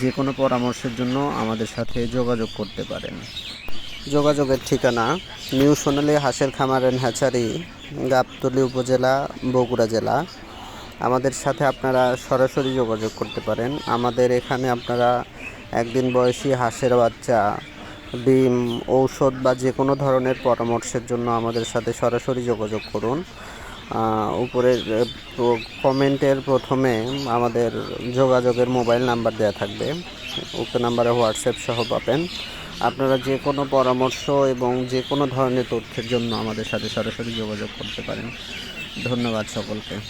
যে কোনো পরামর্শের জন্য আমাদের সাথে যোগাযোগ করতে পারেন। যোগাযোগের ঠিকানা নিউ সোনালী হাঁসের খামার অ্যান্ড হ্যাচারি, গাবতলী উপজেলা, বগুড়া জেলা। আমাদের সাথে আপনারা সরাসরি যোগাযোগ করতে পারেন। আমাদের এখানে আপনারা একদিন বয়সী হাঁসের বাচ্চা, ডিম, ঔষধ বা যে কোনো ধরনের পরামর্শের জন্য আমাদের সাথে সরাসরি যোগাযোগ করুন। উপরের কমেন্টের প্রথমে আমাদের যোগাযোগের মোবাইল নাম্বার দেওয়া থাকবে। উক্ত নাম্বারে হোয়াটসঅ্যাপ সহ পাবেন। আপনারা যে কোনো পরামর্শ এবং যে কোনো ধরনের তথ্যের জন্য আমাদের সাথে সরাসরি যোগাযোগ করতে পারেন। ধন্যবাদ সকলকে।